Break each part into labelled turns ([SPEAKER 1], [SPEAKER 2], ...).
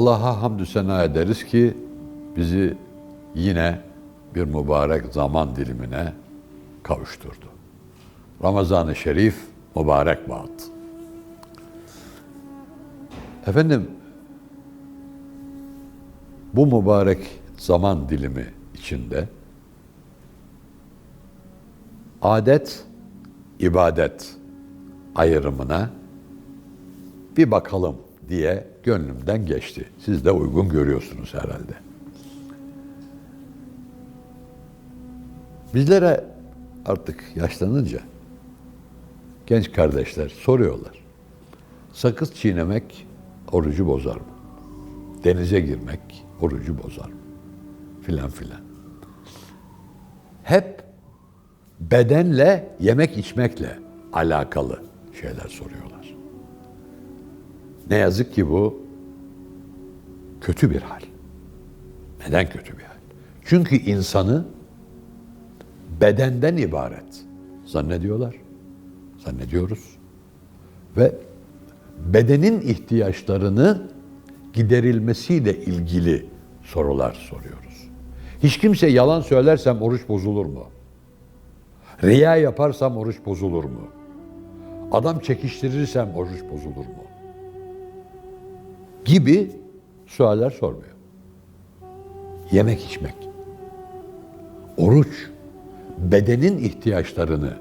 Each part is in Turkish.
[SPEAKER 1] Allah'a hamdü sena ederiz ki bizi yine bir mübarek zaman dilimine kavuşturdu. Ramazan-ı Şerif mübarek vaat. Efendim bu mübarek zaman dilimi içinde adet ibadet ayrımına bir bakalım diye gönlümden geçti. Siz de uygun görüyorsunuz herhalde. Bizlere artık yaşlanınca genç kardeşler soruyorlar. Sakız çiğnemek orucu bozar mı? Denize girmek orucu bozar mı? Filan filan. Hep bedenle, yemek içmekle alakalı şeyler soruyorlar. Ne yazık ki bu kötü bir hal. Neden kötü bir hal? Çünkü insanı bedenden ibaret zannediyorlar. Zannediyoruz. Ve bedenin ihtiyaçlarını giderilmesiyle ilgili sorular soruyoruz. Hiç kimse yalan söylersem oruç bozulur mu? Riya yaparsam oruç bozulur mu? Adam çekiştirirsem oruç bozulur mu? Gibi sualler sormuyor. Yemek içmek. Oruç bedenin ihtiyaçlarını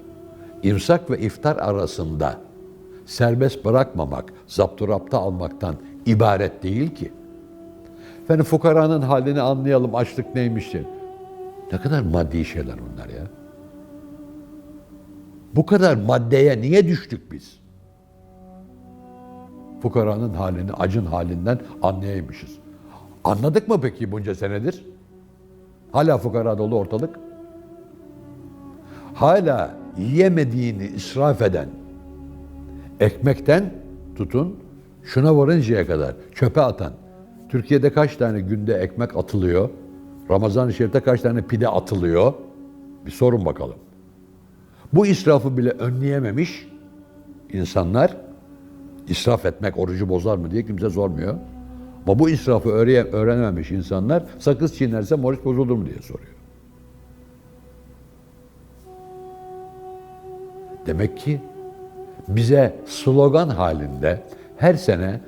[SPEAKER 1] imsak ve iftar arasında serbest bırakmamak, zapturapta almaktan ibaret değil ki. Efendim fukaranın halini anlayalım, açlık neymiş diye. Ne kadar maddi şeyler bunlar ya. Bu kadar maddeye niye düştük biz? Fukaranın halini, acın halinden anlayaymışız. Anladık mı peki bunca senedir? Hala fukara dolu ortalık. Hala yemediğini israf eden, ekmekten tutun, şuna varıncaya kadar çöpe atan, Türkiye'de kaç tane günde ekmek atılıyor? Ramazan-ı Şerif'te kaç tane pide atılıyor? Bir sorun bakalım. Bu israfı bile önleyememiş insanlar israf etmek orucu bozar mı diye kimse sormuyor. Ama bu israfı öğre- öğrenememiş insanlar sakız çiğnerse oruç bozulur mu diye soruyor. Demek ki bize slogan halinde her sene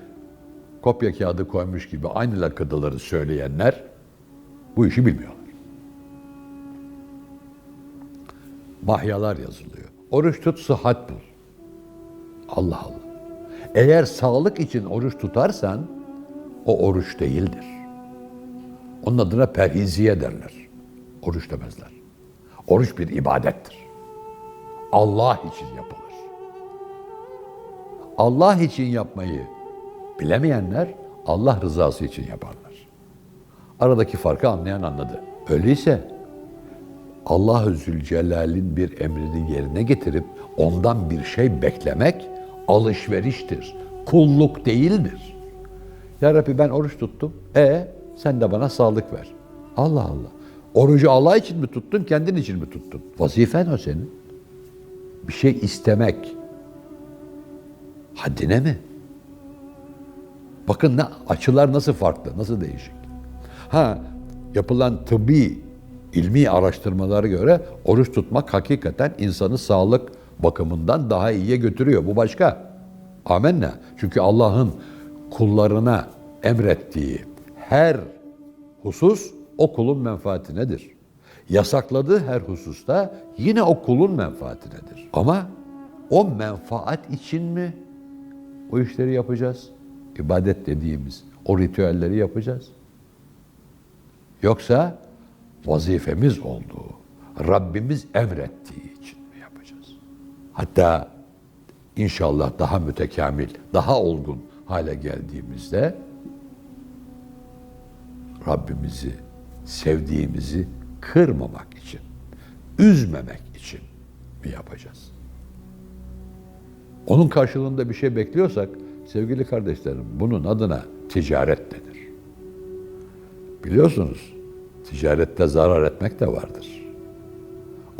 [SPEAKER 1] kopya kağıdı koymuş gibi aynı lakıdaları söyleyenler bu işi bilmiyorlar. Mahyalar yazılıyor. Oruç tut, sıhhat bul. Allah Allah. Eğer sağlık için oruç tutarsan o oruç değildir. Onun adına perhiziye derler. Oruç demezler. Oruç bir ibadettir. Allah için yapılır. Allah için yapmayı bilemeyenler Allah rızası için yaparlar. Aradaki farkı anlayan anladı. Öyleyse Allahü Zülcelal'in bir emrini yerine getirip ondan bir şey beklemek alışveriştir. Kulluk değildir. Ya Rabbi ben oruç tuttum. E sen de bana sağlık ver. Allah Allah. Orucu Allah için mi tuttun, kendin için mi tuttun? Vazifen o senin. Bir şey istemek. Haddine mi? Bakın ne, açılar nasıl farklı, nasıl değişik. Ha, yapılan tıbbi, ilmi araştırmalara göre oruç tutmak hakikaten insanı sağlık bakımından daha iyiye götürüyor. Bu başka. Amenna. Çünkü Allah'ın kullarına emrettiği her husus o kulun menfaatinedir. Yasakladığı her hususta yine o kulun menfaatinedir. Ama o menfaat için mi o işleri yapacağız? İbadet dediğimiz o ritüelleri yapacağız. Yoksa vazifemiz olduğu, Rabbimiz emrettiği? Hatta inşallah daha mütekamil, daha olgun hale geldiğimizde Rabbimizi sevdiğimizi kırmamak için, üzmemek için mi yapacağız? Onun karşılığında bir şey bekliyorsak sevgili kardeşlerim bunun adına ticaret denir. Biliyorsunuz ticarette zarar etmek de vardır.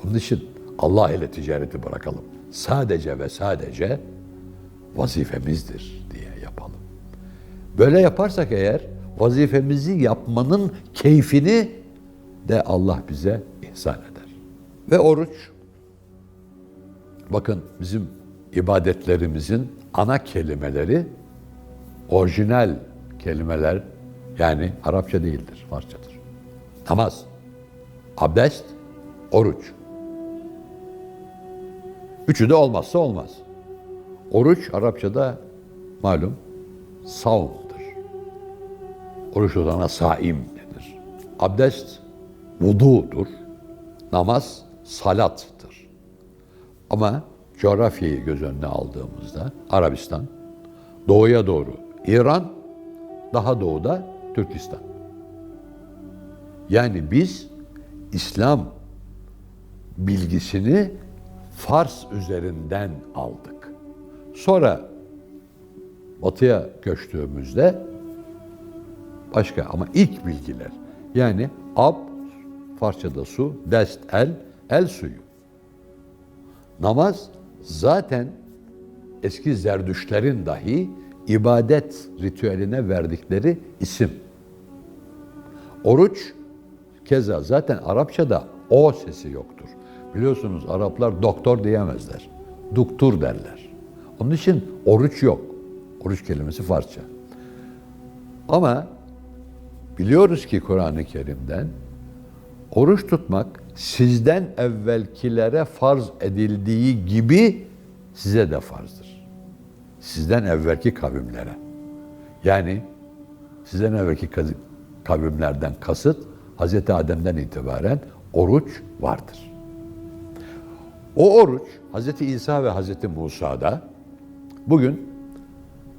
[SPEAKER 1] Onun için Allah ile ticareti bırakalım. Sadece ve sadece vazifemizdir diye yapalım. Böyle yaparsak eğer vazifemizi yapmanın keyfini de Allah bize ihsan eder. Ve oruç, bakın bizim ibadetlerimizin ana kelimeleri orijinal kelimeler yani Arapça değildir, Farsçadır. Namaz, abdest, oruç. Üçü de olmazsa olmaz. Oruç Arapçada malum savumdur. Oruç tutana saim denir. Abdest vududur. Namaz salattır. Ama coğrafyayı göz önüne aldığımızda Arabistan, doğuya doğru İran, daha doğuda Türkistan. Yani biz İslam bilgisini Fars üzerinden aldık. Sonra batıya göçtüğümüzde başka ama ilk bilgiler yani ab Farsçada su, dest el, el suyu. Namaz zaten eski zerdüşlerin dahi ibadet ritüeline verdikleri isim. Oruç keza zaten Arapçada o sesi yoktur. Biliyorsunuz Araplar doktor diyemezler. Duktur derler. Onun için oruç yok. Oruç kelimesi Farsça. Ama biliyoruz ki Kur'an-ı Kerim'den oruç tutmak sizden evvelkilere farz edildiği gibi size de farzdır. Sizden evvelki kavimlere. Yani sizden evvelki kavimlerden kasıt Hz. Adem'den itibaren oruç vardır. O oruç Hz. İsa ve Hz. Musa'da bugün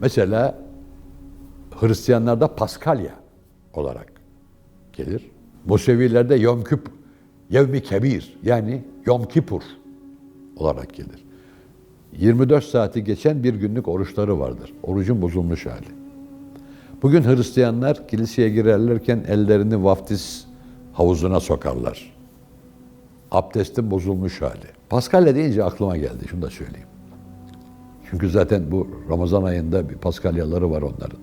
[SPEAKER 1] mesela Hristiyanlarda Paskalya olarak gelir. Musevilerde Yom Küp, Yevmi Kebir yani Yom Kipur olarak gelir. 24 saati geçen bir günlük oruçları vardır. Orucun bozulmuş hali. Bugün Hristiyanlar kiliseye girerlerken ellerini vaftiz havuzuna sokarlar. Abdestin bozulmuş hali. Paskalya deyince aklıma geldi. Şunu da söyleyeyim. Çünkü zaten bu Ramazan ayında bir Paskalyaları var onların.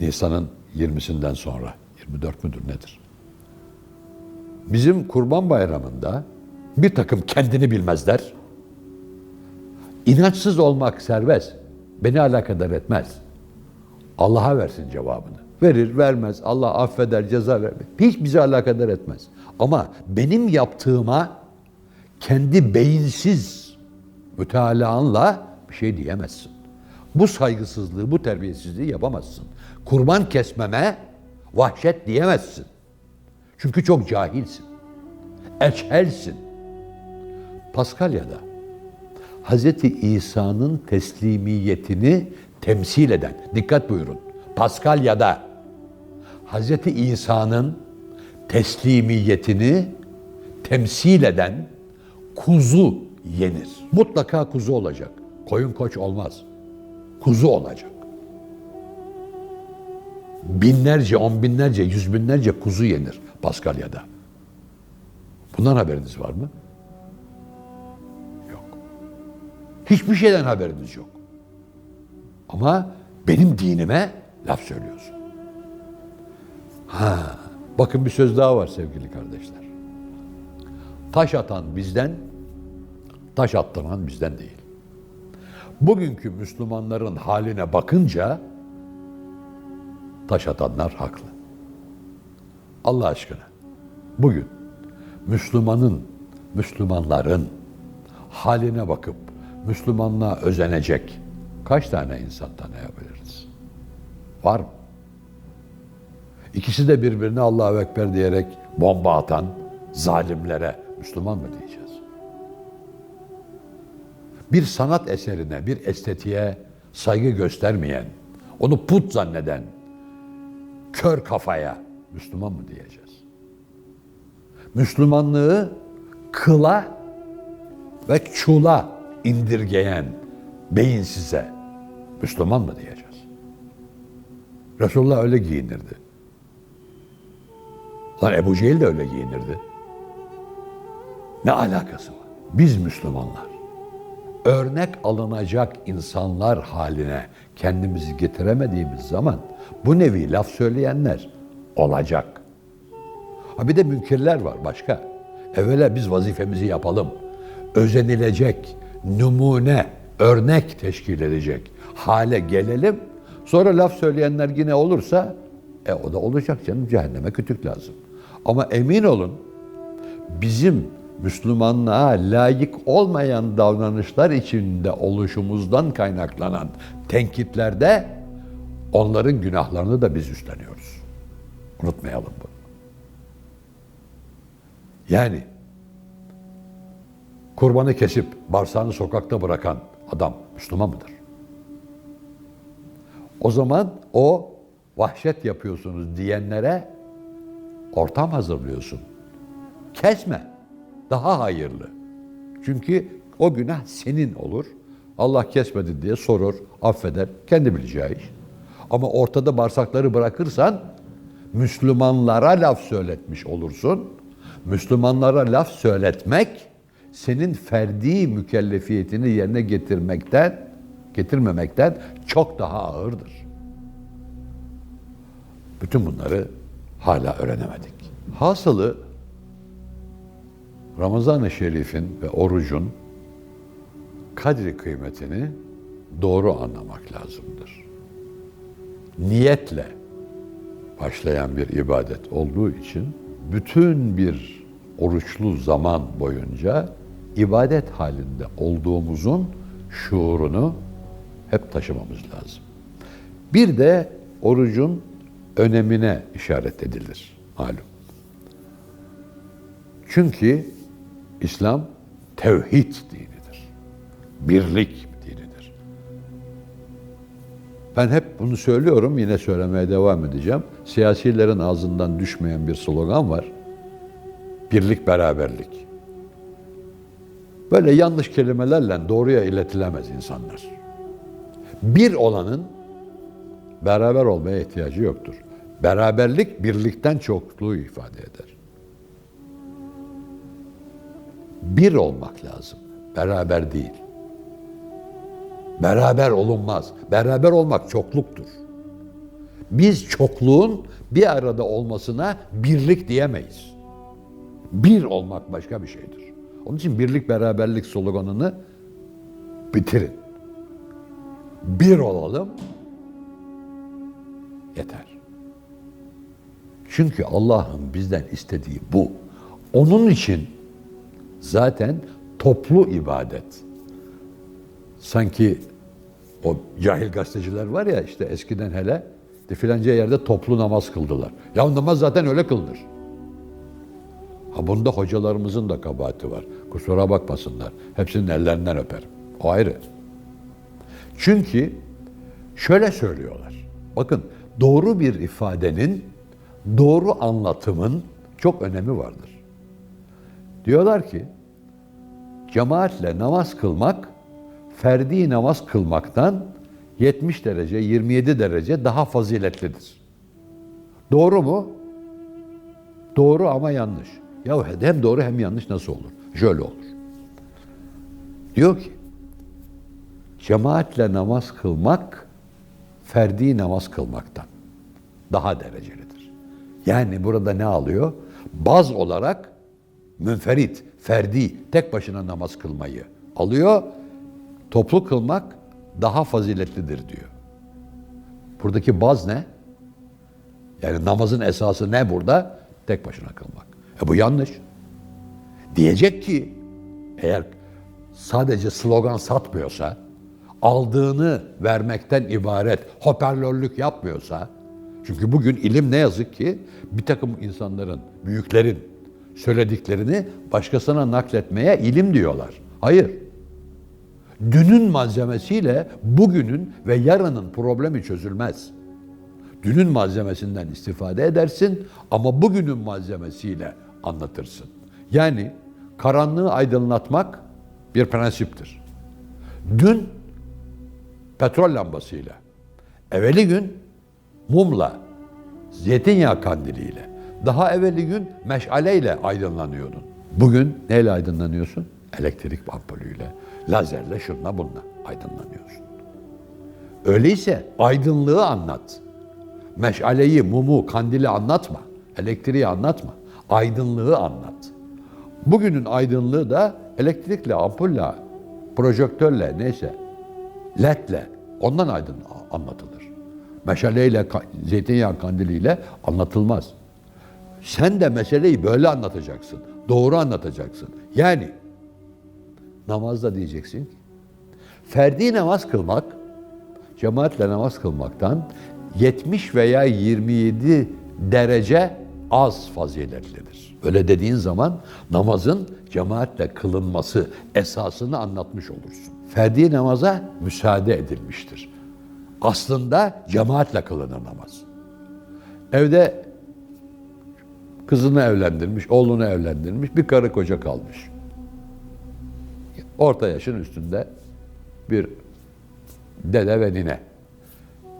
[SPEAKER 1] Nisan'ın 20'sinden sonra. 24 müdür nedir? Bizim Kurban Bayramı'nda bir takım kendini bilmezler. İnançsız olmak serbest. Beni alakadar etmez. Allah'a versin cevabını. Verir, vermez. Allah affeder, ceza verir. Hiç bizi alakadar etmez. Ama benim yaptığıma kendi beyinsiz mütalaanla bir şey diyemezsin. Bu saygısızlığı, bu terbiyesizliği yapamazsın. Kurban kesmeme vahşet diyemezsin. Çünkü çok cahilsin. Eçhelsin. Paskalya'da Hz. İsa'nın teslimiyetini temsil eden, dikkat buyurun, Paskalya'da Hz. İsa'nın teslimiyetini temsil eden kuzu yenir. Mutlaka kuzu olacak. Koyun koç olmaz. Kuzu olacak. Binlerce, on binlerce, yüz binlerce kuzu yenir Paskalya'da. Bundan haberiniz var mı? Yok. Hiçbir şeyden haberiniz yok. Ama benim dinime laf söylüyorsun. Ha, bakın bir söz daha var sevgili kardeşler. Taş atan bizden, taş attıran bizden değil. Bugünkü Müslümanların haline bakınca taş atanlar haklı. Allah aşkına bugün Müslümanın, Müslümanların haline bakıp Müslümanlığa özenecek kaç tane insan tanıyabiliriz? Var mı? İkisi de birbirine Allahu Ekber diyerek bomba atan zalimlere Müslüman mı diyeceğiz? Bir sanat eserine, bir estetiğe saygı göstermeyen, onu put zanneden, kör kafaya Müslüman mı diyeceğiz? Müslümanlığı kıla ve çula indirgeyen beyinsize Müslüman mı diyeceğiz? Resulullah öyle giyinirdi. Lan Ebu Cehil de öyle giyinirdi. Ne alakası var? Biz Müslümanlar örnek alınacak insanlar haline kendimizi getiremediğimiz zaman bu nevi laf söyleyenler olacak. Ha bir de münkirler var başka. Evvela biz vazifemizi yapalım. Özenilecek, numune, örnek teşkil edecek hale gelelim. Sonra laf söyleyenler yine olursa e o da olacak canım cehenneme kütük lazım. Ama emin olun bizim Müslümanlığa layık olmayan davranışlar içinde oluşumuzdan kaynaklanan tenkitlerde onların günahlarını da biz üstleniyoruz. Unutmayalım bunu. Yani kurbanı kesip bağırsağını sokakta bırakan adam Müslüman mıdır? O zaman o vahşet yapıyorsunuz diyenlere ortam hazırlıyorsun. Kesme. Daha hayırlı. Çünkü o günah senin olur. Allah kesmedi diye sorur, affeder. Kendi bileceği iş. Ama ortada bağırsakları bırakırsan Müslümanlara laf söyletmiş olursun. Müslümanlara laf söyletmek senin ferdi mükellefiyetini yerine getirmekten, getirmemekten çok daha ağırdır. Bütün bunları hala öğrenemedik. Hasılı Ramazan-ı Şerif'in ve orucun kadri kıymetini doğru anlamak lazımdır. Niyetle başlayan bir ibadet olduğu için bütün bir oruçlu zaman boyunca ibadet halinde olduğumuzun şuurunu hep taşımamız lazım. Bir de orucun önemine işaret edilir malum. Çünkü İslam tevhid dinidir. Birlik dinidir. Ben hep bunu söylüyorum, yine söylemeye devam edeceğim. Siyasilerin ağzından düşmeyen bir slogan var. Birlik, beraberlik. Böyle yanlış kelimelerle doğruya iletilemez insanlar. Bir olanın beraber olmaya ihtiyacı yoktur. Beraberlik birlikten çokluğu ifade eder. Bir olmak lazım. Beraber değil. Beraber olunmaz. Beraber olmak çokluktur. Biz çokluğun bir arada olmasına birlik diyemeyiz. Bir olmak başka bir şeydir. Onun için birlik beraberlik sloganını bitirin. Bir olalım yeter. Çünkü Allah'ın bizden istediği bu. Onun için zaten toplu ibadet. Sanki o cahil gazeteciler var ya işte eskiden hele de filanca yerde toplu namaz kıldılar. Ya namaz zaten öyle kıldır. Ha bunda hocalarımızın da kabahati var. Kusura bakmasınlar. Hepsinin ellerinden öperim. O ayrı. Çünkü şöyle söylüyorlar. Bakın doğru bir ifadenin, doğru anlatımın çok önemi vardır. Diyorlar ki cemaatle namaz kılmak ferdi namaz kılmaktan 70 derece, 27 derece daha faziletlidir. Doğru mu? Doğru ama yanlış. Ya hem doğru hem yanlış nasıl olur? Şöyle olur. Diyor ki cemaatle namaz kılmak ferdi namaz kılmaktan daha derecelidir. Yani burada ne alıyor? Baz olarak münferit, ferdi, tek başına namaz kılmayı alıyor. Toplu kılmak daha faziletlidir diyor. Buradaki baz ne? Yani namazın esası ne burada? Tek başına kılmak. E bu yanlış. Diyecek ki eğer sadece slogan satmıyorsa, aldığını vermekten ibaret hoparlörlük yapmıyorsa, çünkü bugün ilim ne yazık ki bir takım insanların, büyüklerin söylediklerini başkasına nakletmeye ilim diyorlar. Hayır. Dünün malzemesiyle bugünün ve yarının problemi çözülmez. Dünün malzemesinden istifade edersin ama bugünün malzemesiyle anlatırsın. Yani karanlığı aydınlatmak bir prensiptir. Dün petrol lambasıyla, evveli gün mumla, zeytinyağı kandiliyle, daha evveli gün meşaleyle aydınlanıyordun. Bugün neyle aydınlanıyorsun? Elektrik ampulüyle, lazerle, şunla bununla aydınlanıyorsun. Öyleyse aydınlığı anlat. Meşaleyi, mumu, kandili anlatma. Elektriği anlatma. Aydınlığı anlat. Bugünün aydınlığı da elektrikle, ampulle, projektörle neyse, ledle ondan aydın anlatılır. Meşaleyle, zeytinyağı kandiliyle anlatılmaz. Sen de meseleyi böyle anlatacaksın. Doğru anlatacaksın. Yani namazda diyeceksin ki ferdi namaz kılmak cemaatle namaz kılmaktan 70 veya 27 derece az faziletlidir. Öyle dediğin zaman namazın cemaatle kılınması esasını anlatmış olursun. Ferdi namaza müsaade edilmiştir. Aslında cemaatle kılınır namaz. Evde kızını evlendirmiş, oğlunu evlendirmiş, bir karı koca kalmış. Orta yaşın üstünde bir dede ve nine.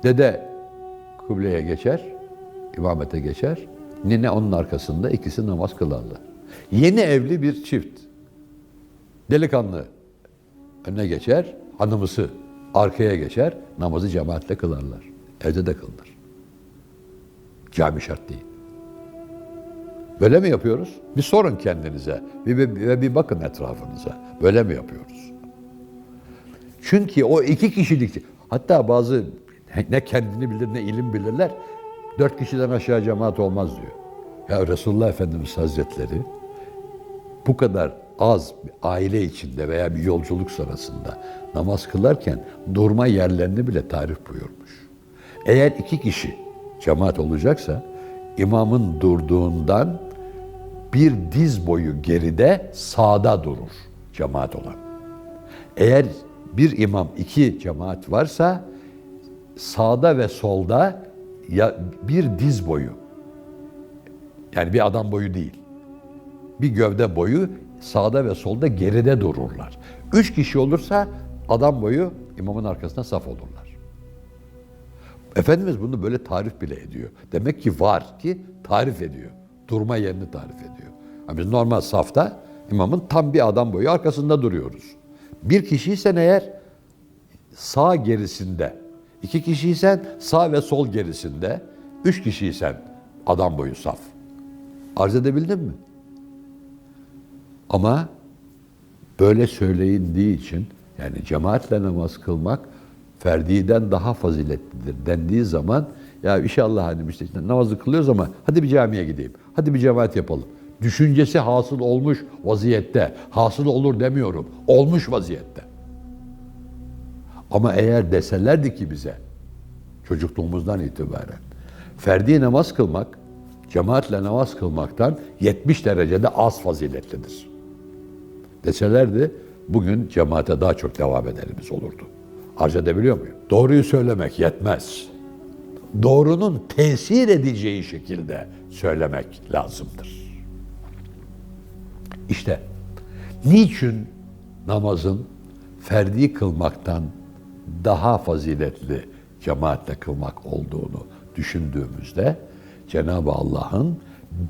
[SPEAKER 1] Dede kıbleye geçer, imamete geçer. Nine onun arkasında ikisi namaz kılarlar. Yeni evli bir çift. Delikanlı önüne geçer, hanımısı arkaya geçer, namazı cemaatle kılarlar. Evde de kılınır. Cami şart değil. Böyle mi yapıyoruz? Bir sorun kendinize bir, bir, bir, bir bakın etrafınıza. Böyle mi yapıyoruz? Çünkü o iki kişilik, hatta bazı ne kendini bilir ne ilim bilirler, dört kişiden aşağı cemaat olmaz diyor. Ya Resulullah Efendimiz Hazretleri bu kadar az bir aile içinde veya bir yolculuk sırasında namaz kılarken durma yerlerini bile tarif buyurmuş. Eğer iki kişi cemaat olacaksa imamın durduğundan bir diz boyu geride sağda durur cemaat olan. Eğer bir imam iki cemaat varsa sağda ve solda ya bir diz boyu yani bir adam boyu değil bir gövde boyu sağda ve solda geride dururlar. Üç kişi olursa adam boyu imamın arkasında saf olurlar. Efendimiz bunu böyle tarif bile ediyor. Demek ki var ki tarif ediyor. Durma yerini tarif ediyor. Yani biz normal safta imamın tam bir adam boyu arkasında duruyoruz. Bir kişiysen eğer sağ gerisinde, iki kişiysen sağ ve sol gerisinde, üç kişiysen adam boyu saf. Arz edebildim mi? Ama böyle söyleyindiği için yani cemaatle namaz kılmak ferdiden daha faziletlidir dendiği zaman ya inşallah hani işte namazı kılıyoruz ama hadi bir camiye gideyim. Hadi bir cemaat yapalım. Düşüncesi hasıl olmuş vaziyette. Hasıl olur demiyorum. Olmuş vaziyette. Ama eğer deselerdi ki bize çocukluğumuzdan itibaren ferdi namaz kılmak cemaatle namaz kılmaktan 70 derecede az faziletlidir. Deselerdi bugün cemaate daha çok devam edenimiz olurdu. Arz edebiliyor muyum? Doğruyu söylemek yetmez. Doğrunun tesir edeceği şekilde söylemek lazımdır. İşte niçin namazın ferdi kılmaktan daha faziletli cemaatle kılmak olduğunu düşündüğümüzde Cenab-ı Allah'ın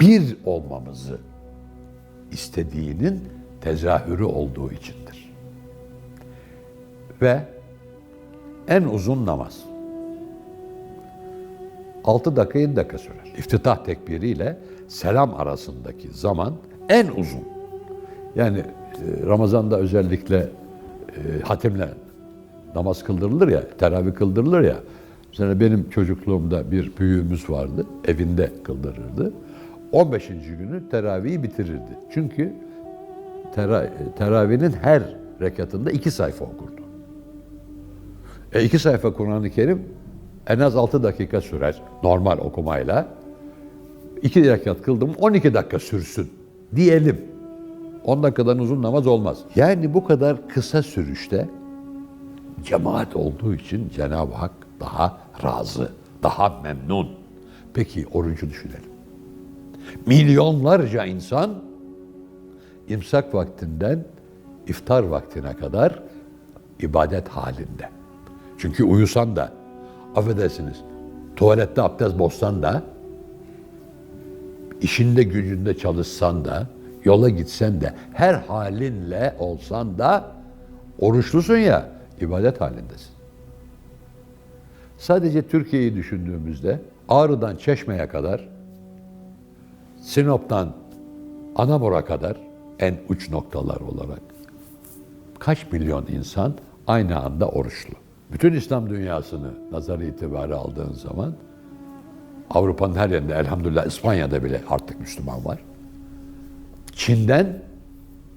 [SPEAKER 1] bir olmamızı istediğinin tezahürü olduğu içindir. Ve en uzun namaz 6 dakika 7 dakika sürer. İftitah tekbiriyle selam arasındaki zaman en uzun. Yani e, Ramazan'da özellikle e, hatimle namaz kıldırılır ya, teravih kıldırılır ya. Mesela benim çocukluğumda bir büyüğümüz vardı, evinde kıldırırdı. 15. günü teravihi bitirirdi. Çünkü tera, teravihinin her rekatında iki sayfa okurdu. E iki sayfa Kur'an-ı Kerim en az 6 dakika sürer normal okumayla. İki rekat kıldım 12 dakika sürsün diyelim. 10 dakikadan uzun namaz olmaz. Yani bu kadar kısa sürüşte cemaat olduğu için Cenab-ı Hak daha razı, daha memnun. Peki orucu düşünelim. Milyonlarca insan imsak vaktinden iftar vaktine kadar ibadet halinde. Çünkü uyusan da, affedersiniz, tuvalette abdest bozsan da, işinde gücünde çalışsan da, yola gitsen de her halinle olsan da oruçlusun ya ibadet halindesin. Sadece Türkiye'yi düşündüğümüzde Ağrı'dan Çeşme'ye kadar Sinop'tan Anamur'a kadar en uç noktalar olarak kaç milyon insan aynı anda oruçlu. Bütün İslam dünyasını nazar itibarı aldığın zaman Avrupa'nın her yerinde elhamdülillah İspanya'da bile artık Müslüman var. Çin'den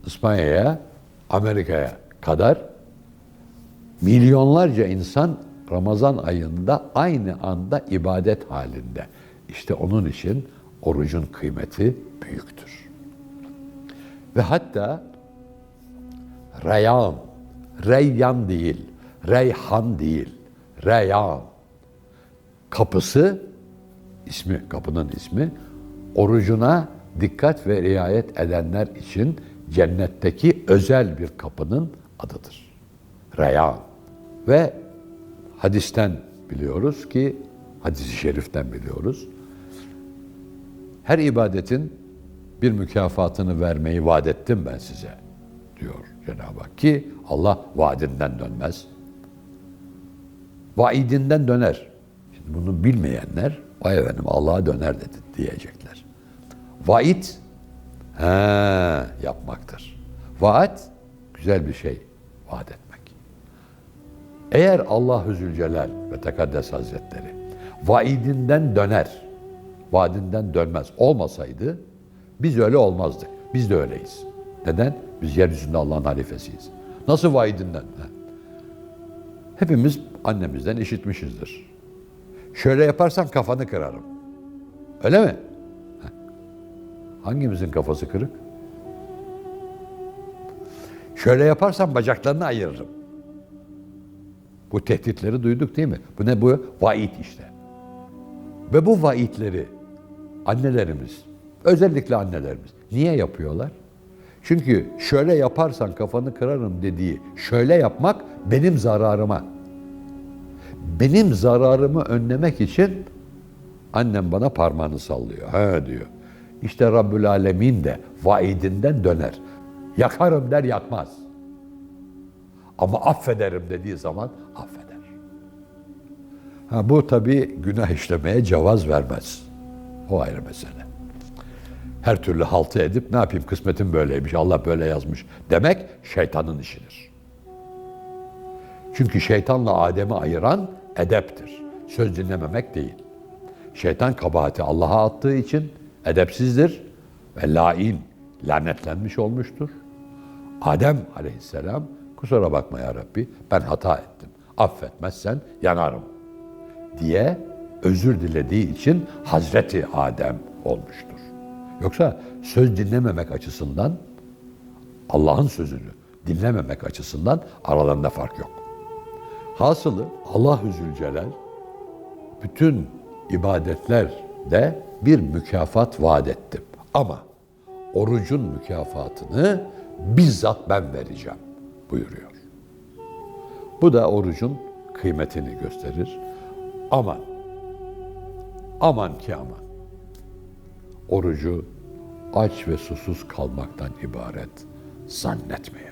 [SPEAKER 1] İspanya'ya, Amerika'ya kadar milyonlarca insan Ramazan ayında aynı anda ibadet halinde. İşte onun için orucun kıymeti büyüktür. Ve hatta Reyyan, Reyyan değil, Reyhan değil, Reyyan kapısı, ismi, kapının ismi, orucuna dikkat ve riayet edenler için cennetteki özel bir kapının adıdır. Reyyan. Ve hadisten biliyoruz ki, hadisi şeriften biliyoruz. Her ibadetin bir mükafatını vermeyi vaat ettim ben size diyor Cenab-ı Hak ki Allah vaadinden dönmez. Vaidinden döner. Şimdi bunu bilmeyenler vay efendim Allah'a döner dedi diyecekler. Vaid he, yapmaktır. Vaat güzel bir şey vaat etmek. Eğer Allah-u Zülcelal ve Tekaddes Hazretleri vaidinden döner, vaadinden dönmez olmasaydı biz öyle olmazdık. Biz de öyleyiz. Neden? Biz yeryüzünde Allah'ın halifesiyiz. Nasıl vaidinden? Ha. Hepimiz annemizden işitmişizdir. Şöyle yaparsan kafanı kırarım. Öyle mi? Ha. Hangimizin kafası kırık? Şöyle yaparsan bacaklarını ayırırım. Bu tehditleri duyduk değil mi? Bu ne bu? Vaid işte. Ve bu vaidleri annelerimiz, özellikle annelerimiz niye yapıyorlar? Çünkü şöyle yaparsan kafanı kırarım dediği şöyle yapmak benim zararıma. Benim zararımı önlemek için annem bana parmağını sallıyor. Ha diyor. İşte Rabbül Alemin de vaidinden döner. Yakarım der yakmaz. Ama affederim dediği zaman affeder. Ha, bu tabii günah işlemeye cevaz vermez. O ayrı mesele. Her türlü haltı edip ne yapayım kısmetim böyleymiş, Allah böyle yazmış demek şeytanın işidir. Çünkü şeytanla Adem'i ayıran edeptir. Söz dinlememek değil. Şeytan kabahati Allah'a attığı için edepsizdir ve lain, lanetlenmiş olmuştur. Adem aleyhisselam kusura bakma ya Rabbi ben hata ettim. Affetmezsen yanarım diye özür dilediği için Hazreti Adem olmuştur. Yoksa söz dinlememek açısından Allah'ın sözünü dinlememek açısından aralarında fark yok. Hasılı Allah-u Zülcelal bütün ibadetlerde bir mükafat vaat ettim. Ama orucun mükafatını bizzat ben vereceğim buyuruyor. Bu da orucun kıymetini gösterir. Aman, aman ki aman. Orucu aç ve susuz kalmaktan ibaret zannetmeyelim.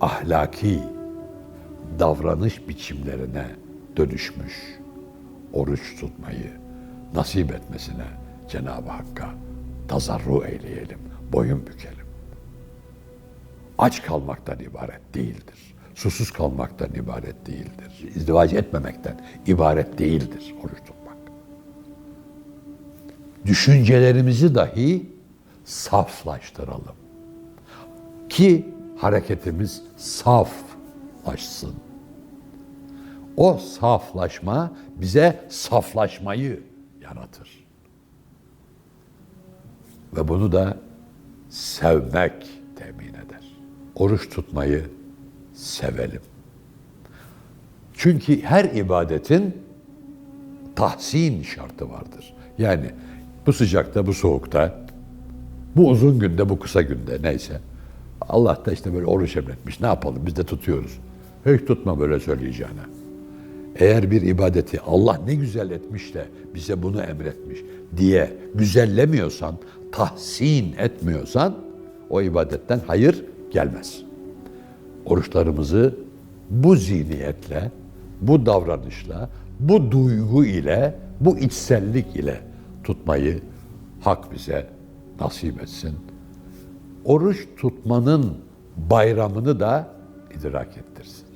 [SPEAKER 1] Ahlaki davranış biçimlerine dönüşmüş oruç tutmayı nasip etmesine Cenab-ı Hakk'a tazarru eyleyelim, boyun bükelim. Aç kalmaktan ibaret değildir. Susuz kalmaktan ibaret değildir. İzdivac etmemekten ibaret değildir oruç tutmak. Düşüncelerimizi dahi saflaştıralım. Ki hareketimiz saflaşsın. O saflaşma bize saflaşmayı yaratır. Ve bunu da sevmek temin eder. Oruç tutmayı sevelim. Çünkü her ibadetin tahsin şartı vardır. Yani bu sıcakta, bu soğukta, bu uzun günde, bu kısa günde neyse. Allah da işte böyle oruç emretmiş. Ne yapalım? Biz de tutuyoruz. Hiç tutma böyle söyleyeceğine. Eğer bir ibadeti Allah ne güzel etmiş de bize bunu emretmiş. diye güzellemiyorsan, tahsin etmiyorsan o ibadetten hayır gelmez. Oruçlarımızı bu zihniyetle, bu davranışla, bu duygu ile, bu içsellik ile tutmayı hak bize nasip etsin. Oruç tutmanın bayramını da idrak ettirsin.